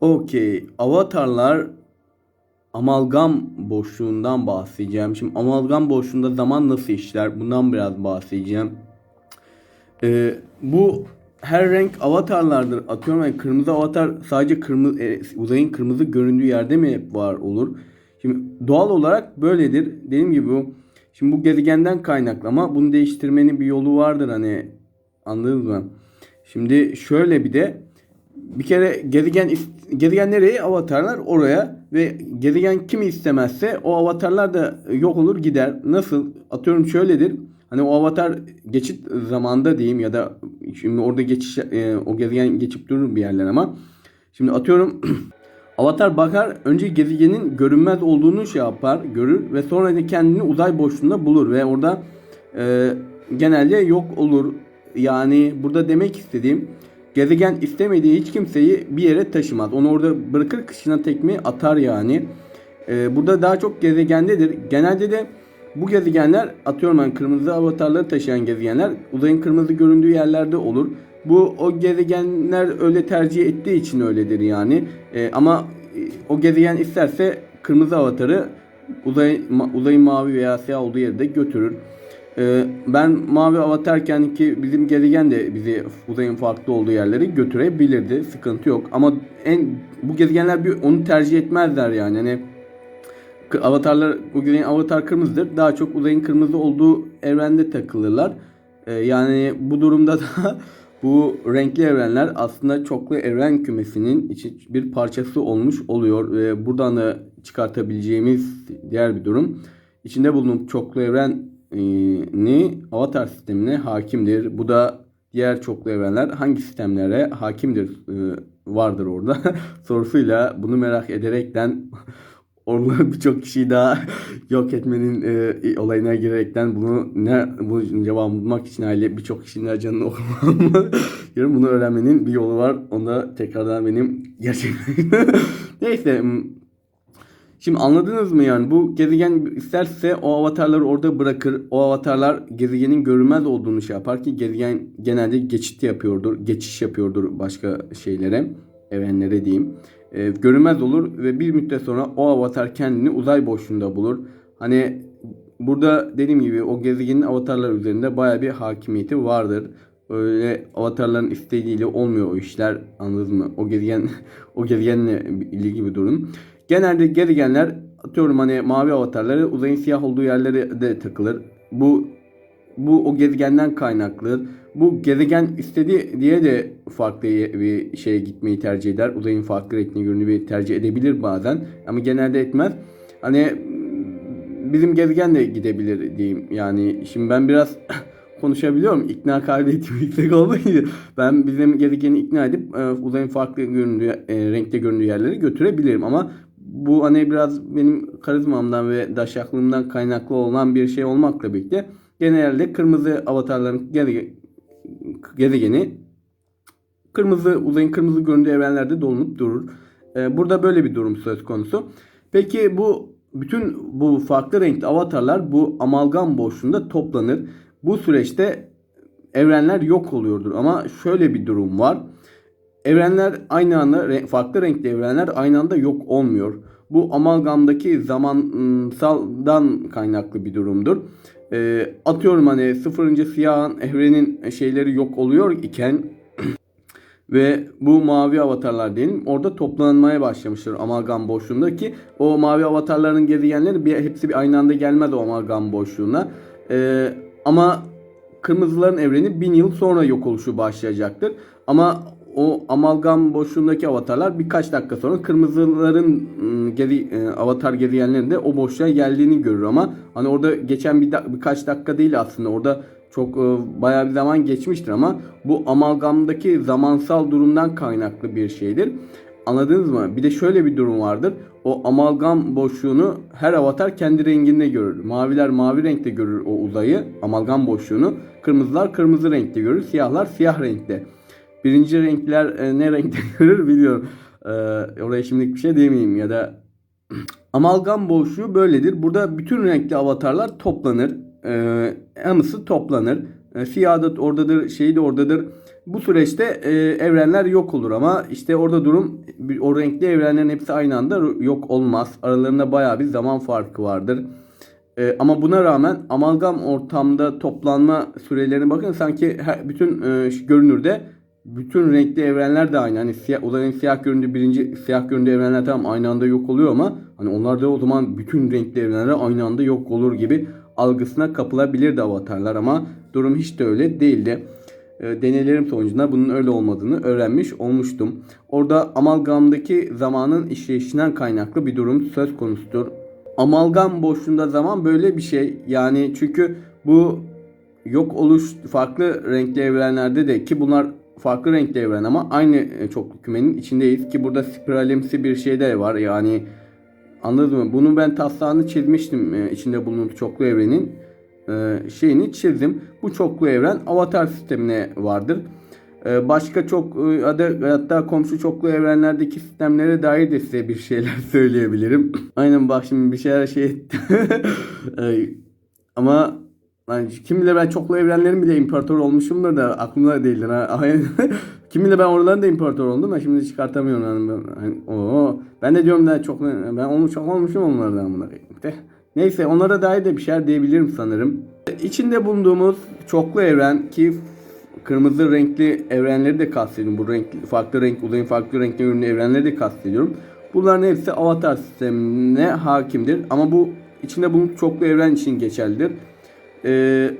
Okey. Avatarlar amalgam boşluğundan bahsedeceğim. Şimdi amalgam boşluğunda zaman nasıl işler? Bundan biraz bahsedeceğim. Ee, bu her renk avatarlardır. Atıyorum yani kırmızı avatar sadece kırmızı e, uzayın kırmızı göründüğü yerde mi var olur? Şimdi doğal olarak böyledir. Dediğim gibi bu şimdi bu gezegenden kaynaklı ama bunu değiştirmenin bir yolu vardır hani anladınız mı? Şimdi şöyle bir de bir kere gezegen gezegen nereye? Avatarlar oraya ve gezegen kimi istemezse o avatarlar da yok olur gider. Nasıl? Atıyorum şöyledir. Hani o avatar geçit zamanda diyeyim ya da şimdi orada geçiş e, o gezegen geçip durur bir yerler ama şimdi atıyorum avatar bakar önce gezegenin görünmez olduğunu şey yapar görür ve sonra da kendini uzay boşluğunda bulur ve orada e, genelde yok olur. Yani burada demek istediğim gezegen istemediği hiç kimseyi bir yere taşımaz. Onu orada bırakır kışına tekme atar yani. Ee, burada daha çok gezegendedir. Genelde de bu gezegenler atıyorum ben kırmızı avatarları taşıyan gezegenler uzayın kırmızı göründüğü yerlerde olur. Bu o gezegenler öyle tercih ettiği için öyledir yani. Ee, ama e, o gezegen isterse kırmızı avatarı uzay, uzayın mavi veya siyah olduğu yerde götürür. Ee, ben mavi avatarken ki bizim gezegen de bizi uzayın farklı olduğu yerleri götürebilirdi. Sıkıntı yok. Ama en bu gezegenler bir onu tercih etmezler yani. Hani avatarlar bu gezegenin avatar kırmızıdır. Daha çok uzayın kırmızı olduğu evrende takılırlar. Ee, yani bu durumda da bu renkli evrenler aslında çoklu evren kümesinin bir parçası olmuş oluyor ve buradan da çıkartabileceğimiz diğer bir durum içinde bulunduğum çoklu evren ni avatar sistemine hakimdir. Bu da diğer çoklu evrenler hangi sistemlere hakimdir e, vardır orada sorusuyla bunu merak ederekten orada birçok kişiyi daha yok etmenin e, olayına girerekten bunu ne bu cevabı bulmak için aile birçok kişinin canını okumam yarın bunu öğrenmenin bir yolu var. Onda tekrardan benim gerçekten neyse Şimdi anladınız mı yani bu gezegen isterse o avatarları orada bırakır. O avatarlar gezegenin görünmez olduğunu şey yapar ki gezegen genelde geçit yapıyordur, geçiş yapıyordur başka şeylere, evrenlere diyeyim. Ee, görünmez olur ve bir müddet sonra o avatar kendini uzay boşluğunda bulur. Hani burada dediğim gibi o gezegenin avatarlar üzerinde baya bir hakimiyeti vardır. Öyle avatarların istediğiyle olmuyor o işler anladınız mı? O gezegen o gezegenle ilgili bir durum. Genelde gezegenler atıyorum hani mavi avatarları uzayın siyah olduğu yerlere de takılır. Bu bu o gezegenden kaynaklı. Bu gezegen istediği diye de farklı bir şeye gitmeyi tercih eder. Uzayın farklı renkli görünümü bir tercih edebilir bazen. Ama genelde etmez. Hani bizim gezegen de gidebilir diyeyim. Yani şimdi ben biraz konuşabiliyorum. İkna kabiliyetim yüksek olduğu ben bizim gezegeni ikna edip e, uzayın farklı göründüğü, e, renkte göründüğü yerleri götürebilirim. Ama bu hani biraz benim karizmamdan ve daşaklığımdan kaynaklı olan bir şey olmakla birlikte genelde kırmızı avatarların geze- gezegeni kırmızı uzayın kırmızı göründüğü evrenlerde dolunup durur. Ee, burada böyle bir durum söz konusu. Peki bu bütün bu farklı renkli avatarlar bu amalgam boşluğunda toplanır. Bu süreçte evrenler yok oluyordur ama şöyle bir durum var. Evrenler aynı anda farklı renkli evrenler aynı anda yok olmuyor. Bu amalgamdaki zamansaldan kaynaklı bir durumdur. Ee, atıyorum hani sıfırıncı siyahın evrenin şeyleri yok oluyor iken ve bu mavi avatarlar diyelim orada toplanmaya başlamıştır amalgam boşluğundaki o mavi avatarların gezegenleri bir, hepsi bir aynı anda gelmez o amalgam boşluğuna. Ee, ama kırmızıların evreni bin yıl sonra yok oluşu başlayacaktır. Ama o amalgam boşluğundaki avatarlar birkaç dakika sonra kırmızıların ım, gezi, e, avatar gezegenlerin o boşluğa geldiğini görür ama hani orada geçen bir da- birkaç dakika değil aslında orada çok e, bayağı bir zaman geçmiştir ama bu amalgamdaki zamansal durumdan kaynaklı bir şeydir. Anladınız mı? Bir de şöyle bir durum vardır. O amalgam boşluğunu her avatar kendi renginde görür. Maviler mavi renkte görür o uzayı, amalgam boşluğunu. Kırmızılar kırmızı renkte görür, siyahlar siyah renkte. Birinci renkler e, ne renkte görür biliyorum. E, oraya şimdilik bir şey demeyeyim ya da amalgam boşluğu böyledir. Burada bütün renkli avatarlar toplanır. E, anısı toplanır. E, siyah da oradadır, şey de oradadır. Bu süreçte e, evrenler yok olur ama işte orada durum o renkli evrenlerin hepsi aynı anda yok olmaz. Aralarında bayağı bir zaman farkı vardır. E, ama buna rağmen amalgam ortamda toplanma sürelerine bakın sanki her, bütün e, görünürde bütün renkli evrenler de aynı. Hani siyah, uzayın siyah göründüğü birinci siyah göründüğü evrenler tamam aynı anda yok oluyor ama hani onlar da o zaman bütün renkli evrenler aynı anda yok olur gibi algısına kapılabilirdi avatarlar ama durum hiç de öyle değildi. E, deneylerim sonucunda bunun öyle olmadığını öğrenmiş olmuştum. Orada amalgamdaki zamanın işleyişinden kaynaklı bir durum söz konusudur. Amalgam boşluğunda zaman böyle bir şey. Yani çünkü bu yok oluş farklı renkli evrenlerde de ki bunlar farklı renkli evren ama aynı e, çoklu kümenin içindeyiz ki burada spiralimsi bir şey de var. Yani anladın mı? Bunu ben taslağını çizmiştim e, içinde bulunan çoklu evrenin e, şeyini çizdim. Bu çoklu evren avatar sistemine vardır. Başka çok e, hatta komşu çoklu evrenlerdeki sistemlere dair de size bir şeyler söyleyebilirim. Aynen bak şimdi bir şeyler şey etti. Ama yani kim bilir ben çoklu evrenlerin bile imparator olmuşumdur da aklımda değildir. Ha. Kim bilir ben oraların da imparator oldum da şimdi çıkartamıyorum. Yani ben, hani, oo. ben de diyorum da çok ben olmuş çok olmuşum onlardan bunlar. De. Neyse onlara dair de bir şeyler diyebilirim sanırım. İçinde bulunduğumuz çoklu evren ki kırmızı renkli evrenleri de kastediyorum. Bu renkli, farklı renk, uzayın farklı renkli ürünlü evrenleri de kastediyorum. Bunların hepsi avatar sistemine hakimdir. Ama bu içinde bulunan çoklu evren için geçerlidir. Ee,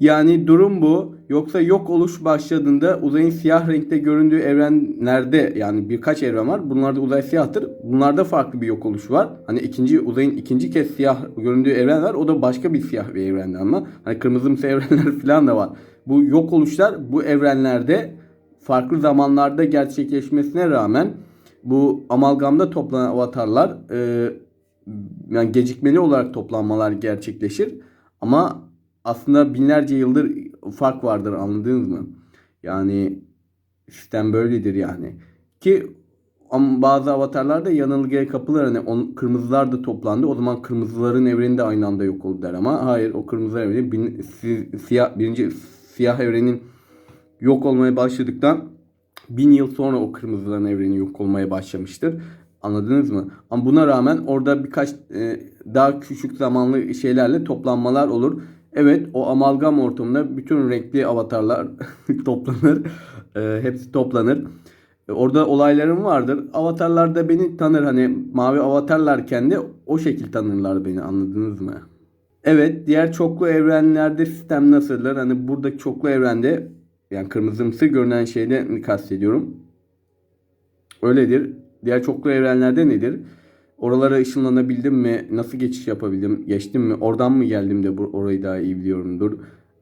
yani durum bu. Yoksa yok oluş başladığında uzayın siyah renkte göründüğü evrenlerde yani birkaç evren var. Bunlarda uzay siyahtır. Bunlarda farklı bir yok oluş var. Hani ikinci uzayın ikinci kez siyah göründüğü evren var. O da başka bir siyah bir evrende ama. Hani kırmızımsı evrenler falan da var. Bu yok oluşlar bu evrenlerde farklı zamanlarda gerçekleşmesine rağmen bu amalgamda toplanan avatarlar e, yani gecikmeli olarak toplanmalar gerçekleşir. Ama aslında binlerce yıldır fark vardır anladınız mı? Yani sistem böyledir yani. Ki ama bazı avatarlar da yanılgıya kapılır. Hani on, kırmızılar da toplandı. O zaman kırmızıların evreni de aynı anda yok oldu der ama hayır o kırmızı evreni bin, si- siyah, birinci siyah evrenin yok olmaya başladıktan bin yıl sonra o kırmızıların evreni yok olmaya başlamıştır. Anladınız mı? Ama buna rağmen orada birkaç e, daha küçük zamanlı şeylerle toplanmalar olur. Evet o amalgam ortamında bütün renkli avatarlar toplanır. E, hepsi toplanır. E, Orada olaylarım vardır. Avatarlar da beni tanır. Hani mavi avatarlarken de o şekil tanırlar beni. Anladınız mı? Evet, diğer çoklu evrenlerde sistem nasıldır? Hani buradaki çoklu evrende yani kırmızımsı görünen şeyde kastediyorum. Öyledir. Diğer çoklu evrenlerde nedir? Oralara ışınlanabildim mi? Nasıl geçiş yapabildim? Geçtim mi? Oradan mı geldim de bu, orayı daha iyi biliyorumdur.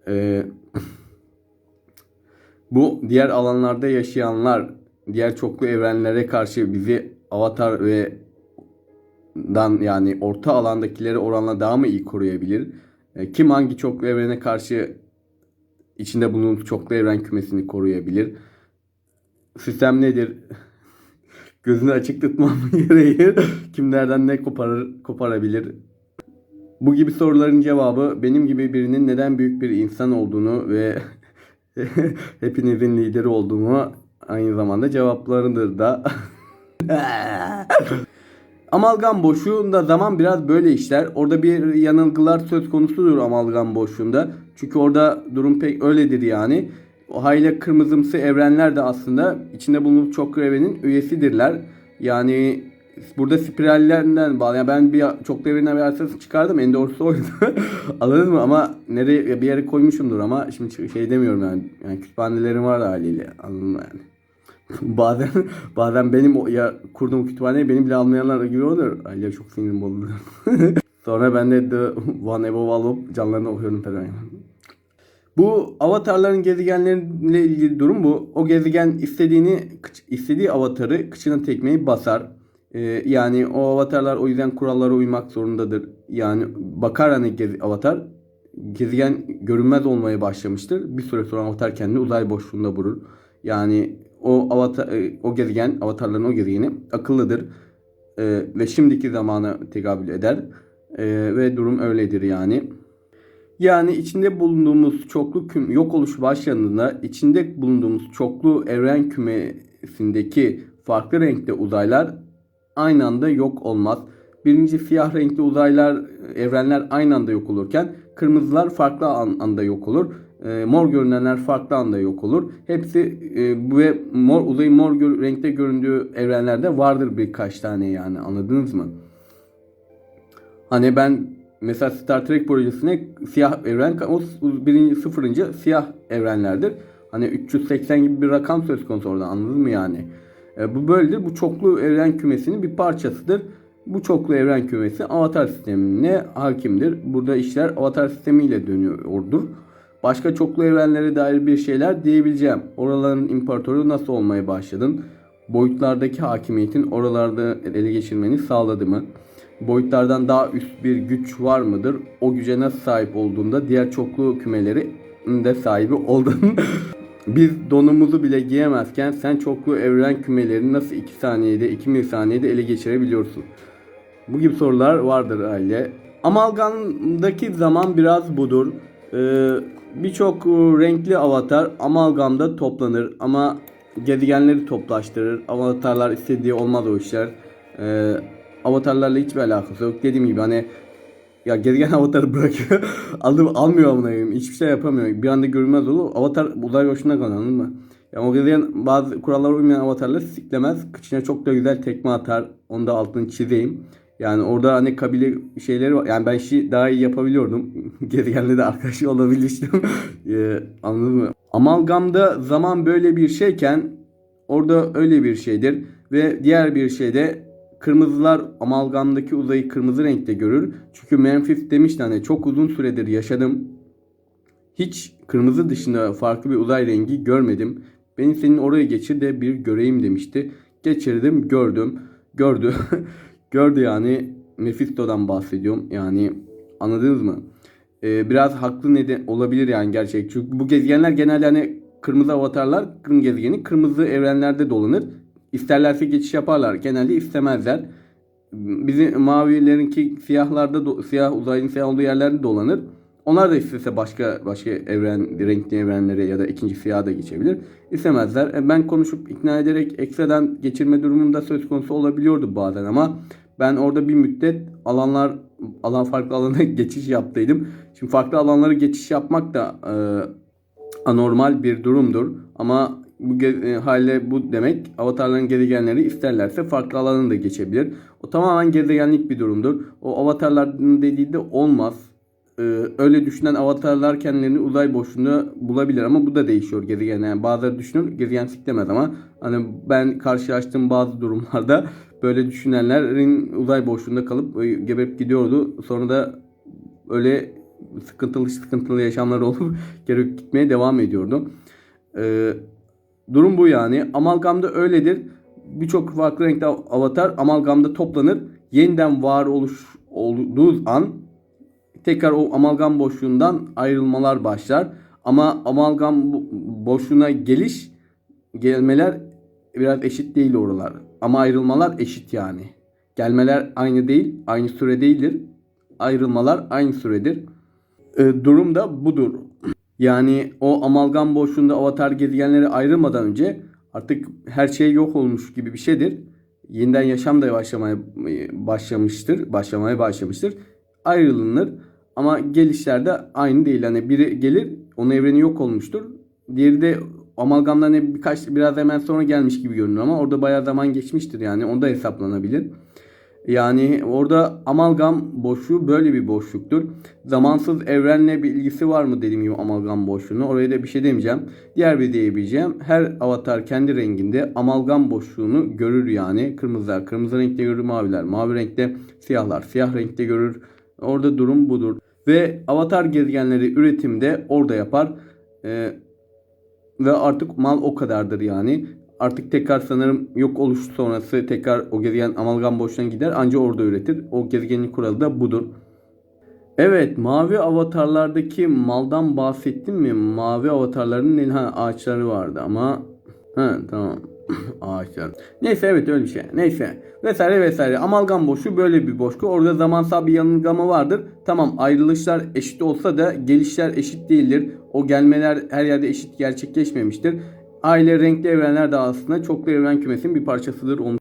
Ee, bu diğer alanlarda yaşayanlar diğer çoklu evrenlere karşı bizi avatar ve dan yani orta alandakileri oranla daha mı iyi koruyabilir? E, Kim hangi çoklu evrene karşı içinde bulunduğumuz çoklu evren kümesini koruyabilir? Sistem nedir? Gözünü açık tutmam gereği kimlerden ne koparır, koparabilir? Bu gibi soruların cevabı benim gibi birinin neden büyük bir insan olduğunu ve hepinizin lideri olduğumu aynı zamanda cevaplarıdır da. Amalgam boşluğunda zaman biraz böyle işler. Orada bir yanılgılar söz konusudur amalgam boşluğunda. Çünkü orada durum pek öyledir yani. O hayli kırmızımsı evrenler de aslında içinde bulunup çoklu evrenin üyesidirler. Yani burada spirallerden bağlı. Yani ben bir çoklu evrene bir hassas çıkardım. En doğrusu oydu. Anladın mı? Ama nereye bir yere koymuşumdur ama şimdi şey demiyorum yani. Yani kütüphanelerim var da haliyle. Anladın mı yani? bazen bazen benim ya kurduğum kütüphaneyi benim bile almayanlar gibi olur. Ay çok sinirim bozuluyor. Sonra ben de The One Above alıp canlarını okuyorum falan. Bu avatarların gezegenleriyle ilgili durum bu. O gezegen istediğini istediği avatarı kıçına tekmeyi basar. Ee, yani o avatarlar o yüzden kurallara uymak zorundadır. Yani bakar hani gez- avatar gezegen görünmez olmaya başlamıştır. Bir süre sonra avatar kendini uzay boşluğunda bulur. Yani o avatar, e, o gezegen, avatarların o gezegeni akıllıdır. E, ve şimdiki zamana tekabül eder. E, ve durum öyledir yani. Yani içinde bulunduğumuz çoklu küm yok oluş başladığında içinde bulunduğumuz çoklu evren kümesindeki farklı renkte uzaylar aynı anda yok olmaz. Birinci siyah renkli uzaylar, evrenler aynı anda yok olurken kırmızılar farklı an- anda yok olur. E, mor görünenler farklı anda yok olur. Hepsi e, ve mor uzayın mor gör- renkte göründüğü evrenlerde vardır birkaç tane yani anladınız mı? Hani ben mesela Star Trek projesine siyah evren o birinci sıfırıncı siyah evrenlerdir. Hani 380 gibi bir rakam söz konusu orada anladın mı yani? E, bu böyledir. Bu çoklu evren kümesinin bir parçasıdır. Bu çoklu evren kümesi avatar sistemine hakimdir. Burada işler avatar sistemiyle dönüyordur. Başka çoklu evrenlere dair bir şeyler diyebileceğim. Oraların imparatoru nasıl olmaya başladın? Boyutlardaki hakimiyetin oralarda ele geçirmeni sağladı mı? Boyutlardan daha üst bir güç var mıdır? O güce nasıl sahip olduğunda diğer çoklu kümeleri de sahibi oldun. Biz donumuzu bile giyemezken sen çoklu evren kümelerini nasıl 2 saniyede 2 milisaniyede ele geçirebiliyorsun? Bu gibi sorular vardır aile. Amalgamdaki zaman biraz budur. Ee, Birçok renkli avatar amalgamda toplanır ama gezegenleri toplaştırır. Avatarlar istediği olmaz o işler. Ee, avatarlarla hiçbir alakası yok. Dediğim gibi hani ya gezegen avatarı bırakıyor. Alıp almıyor amına. Hiçbir şey yapamıyor. Bir anda görünmez olur. Avatar uzay boşuna kalır anladın mı? Ya o gezegen bazı kurallara uymayan avatarları siklemez. Kıçına çok da güzel tekme atar. Onu da altını çizeyim. Yani orada hani kabile şeyleri var. Yani ben işi daha iyi yapabiliyordum. Gezegenle de arkadaş olabilmiştim. ee, anladın mı? Amalgamda zaman böyle bir şeyken orada öyle bir şeydir. Ve diğer bir şey de kırmızılar amalgamdaki uzayı kırmızı renkte görür. Çünkü Memphis demişti hani çok uzun süredir yaşadım. Hiç kırmızı dışında farklı bir uzay rengi görmedim. Beni senin oraya geçir de bir göreyim demişti. Geçirdim gördüm. Gördü. Gördü yani Mephisto'dan bahsediyorum. Yani anladınız mı? Ee, biraz haklı neden olabilir yani gerçek. Çünkü bu gezegenler genelde hani kırmızı avatarlar kırmızı gezegeni kırmızı evrenlerde dolanır. İsterlerse geçiş yaparlar. Genelde istemezler. Bizim mavilerinki siyahlarda do- siyah uzayın siyah olduğu yerlerde dolanır. Onlar da istese başka başka evren, renkli evrenlere ya da ikinci siyaha da geçebilir. İstemezler. E, Ben konuşup ikna ederek ekstradan geçirme durumunda söz konusu olabiliyordu bazen ama ben orada bir müddet alanlar alan farklı alana geçiş yaptıydım. Şimdi farklı alanlara geçiş yapmak da e, anormal bir durumdur. Ama bu e, hale bu demek avatarların gezegenleri isterlerse farklı alana da geçebilir. O tamamen gezegenlik bir durumdur. O avatarların dediği de olmaz. Ee, öyle düşünen avatarlar kendilerini uzay boşluğunda bulabilir ama bu da değişiyor gezegen. Yani bazıları düşünür gezegen siklemez ama hani ben karşılaştığım bazı durumlarda böyle düşünenlerin uzay boşluğunda kalıp geberip gidiyordu. Sonra da öyle sıkıntılı sıkıntılı yaşamlar olup geri gitmeye devam ediyordu. Ee, durum bu yani. Amalgamda öyledir. Birçok farklı renkte avatar amalgamda toplanır. Yeniden var oluş olduğu an tekrar o amalgam boşluğundan ayrılmalar başlar. Ama amalgam bo- boşluğuna geliş gelmeler biraz eşit değil oralar. Ama ayrılmalar eşit yani. Gelmeler aynı değil, aynı süre değildir. Ayrılmalar aynı süredir. E, durum da budur. Yani o amalgam boşluğunda avatar gezegenleri ayrılmadan önce artık her şey yok olmuş gibi bir şeydir. Yeniden yaşam da başlamaya başlamıştır, başlamaya başlamıştır. Ayrılınır ama gelişlerde aynı değil. Hani biri gelir, onun evreni yok olmuştur. Diğeri de amalgamdan hani birkaç biraz hemen sonra gelmiş gibi görünür ama orada bayağı zaman geçmiştir yani. Onda hesaplanabilir. Yani orada amalgam boşluğu böyle bir boşluktur. Zamansız evrenle bir ilgisi var mı dediğim gibi amalgam boşluğuna. Oraya da bir şey demeyeceğim. Diğer bir diyebileceğim. Her avatar kendi renginde amalgam boşluğunu görür yani. Kırmızılar kırmızı renkte görür, maviler mavi renkte, siyahlar siyah renkte görür. Orada durum budur. Ve avatar gezegenleri üretimde orada yapar. Ee, ve artık mal o kadardır yani. Artık tekrar sanırım yok oluş sonrası tekrar o gezegen amalgam boşluğuna gider. Anca orada üretir. O gezegenin kuralı da budur. Evet mavi avatarlardaki maldan bahsettim mi? Mavi avatarların ne ha, ağaçları vardı ama ha tamam. ağaçlar. Neyse evet öyle bir şey. Neyse. Vesaire vesaire. Amalgam boşluğu böyle bir boşluk. Orada zamansal bir yanılgama vardır. Tamam ayrılışlar eşit olsa da gelişler eşit değildir. O gelmeler her yerde eşit gerçekleşmemiştir. Aile renkli evrenler de aslında çoklu evren kümesinin bir parçasıdır. Onu